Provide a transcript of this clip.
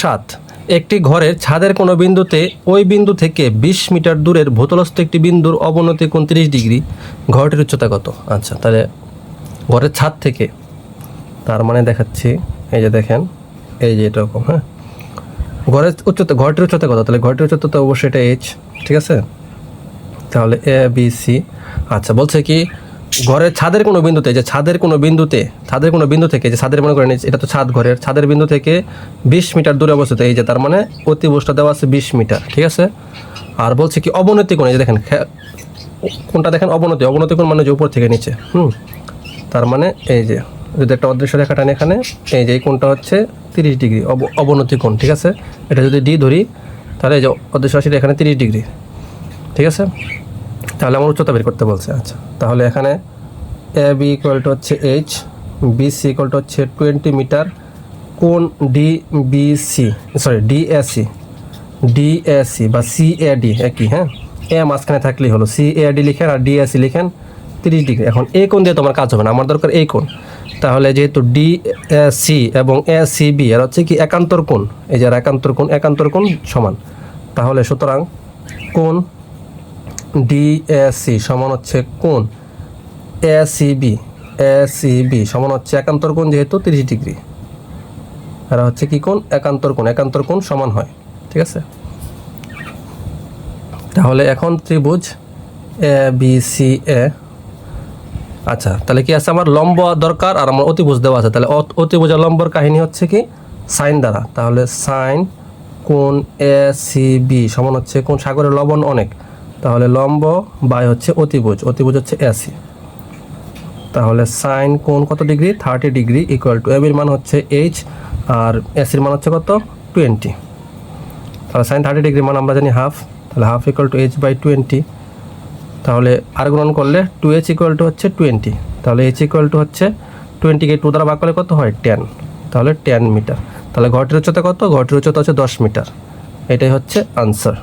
সাত। একটি ঘরের ছাদের কোনো বিন্দুতে ওই বিন্দু থেকে বিশ মিটার দূরের ভূতলস্থ একটি বিন্দুর অবনতি কোণ তিরিশ ডিগ্রি। ঘরটির উচ্চতা কত? আচ্ছা তাহলে ঘরের ছাদ থেকে। তার মানে দেখাচ্ছি, এই যে দেখেন, এই যে এরকম হ্যাঁ? ঘরের উচ্চতা, ঘরটির উচ্চতা কত? তাহলে ঘরটির উচ্চতা তো অবশ্যই এটা এইচ ঠিক আছে? তাহলে এ বি সি আচ্ছা বলছে কি ঘরের ছাদের কোনো বিন্দুতে, যে ছাদের কোনো বিন্দুতে, ছাদের কোনো বিন্দু থেকে, যে ছাদের মনে করেন এটা তো ছাদ ঘরের, ছাদের বিন্দু থেকে বিশ মিটার দূরে অবস্থিত, এই যে তার মানে অতিবুষ্টা দেওয়া আছে বিশ মিটার, ঠিক আছে? আর বলছে কি অবনতি কোণ, এই যে দেখেন কোনটা দেখেন অবনতি অবনতি কোণ মানে যে উপর থেকে নিচে, হুম? তার মানে এই যে, যদি একটা অদৃশ্য রেখা টানে এখানে, এই যে এই কোণটা হচ্ছে তিরিশ ডিগ্রি, অব- অবনতি কোণ, ঠিক আছে? এটা যদি ডি ধরি, তাহলে এই যে অদৃশ্য রাশিটা এখানে তিরিশ ডিগ্রি, ঠিক আছে? তাহলে আমার উচ্চতা বের করতে বলছে আচ্ছা। তাহলে এখানে এ বি ইকুয়াল টু হচ্ছে H B C equal to হচ্ছে টোয়েন্টি মিটার কোন D B C sorry D A C D A C বা সি এ ডি একই হ্যাঁ? এ মাঝখানে থাকলেই হলো সি এ ডি লিখেন আর ডি এ সি লিখেন তিরিশ ডিগ্রি। এখন এই কোণ দিয়ে তোমার কাজ হবে না, আমার দরকার এই কোণ। তাহলে যেহেতু ডি সি এবং এ সি বি আর হচ্ছে কি একান্তর কোণ, এই যে একান্তর কোণ একান্তর কোণ সমান। তাহলে সুতরাং কোণ ডিএসি সমান হচ্ছে কোণ এসিবি এসিবি সমান হচ্ছে একান্তর কোণ যেহেতু তিরিশ ডিগ্রি। আর হচ্ছে কি কোণ? একান্তর কোণ। একান্তর কোণ সমান হয়। ঠিক আছে? তাহলে এখন ত্রিভুজ এ বি সি এ আচ্ছা তাহলে কি আছে? আমার লম্ব দরকার আর আমার অতিভুজ দেওয়া আছে। তাহলে অত- অতিভুজ আর লম্বর কাহিনী হচ্ছে কি? সাইন দ্বারা। তাহলে সাইন কোণ এ সি বি সমান হচ্ছে কোন সাগরের লবণ অনেক। তাহলে লম্ব বাই হচ্ছে অতিভুজ অতিভুজ হচ্ছে এসি তাহলে সাইন কোণ কত degree? Thirty degree equal to এবির মান হচ্ছে এইচ আর এসির মান হচ্ছে কত? টোয়েন্টি তাহলে সাইন থার্টি ডিগ্রি মান আমরা জানি হাফ তাহলে half equal to H by twenty তাহলে আর গুণন করলে টু এইচ ইকুয়াল টু হচ্ছে টোয়েন্টি তাহলে এইচ ইকুয়াল টু হচ্ছে টোয়েন্টিকে টু দ্বারা ভাগ করলে কত হয়? টেন তাহলে টেন মিটার তাহলে ঘরটির উচ্চতা কত? ঘরটির উচ্চতা হচ্ছে দশ মিটার এটাই হচ্ছে আনসার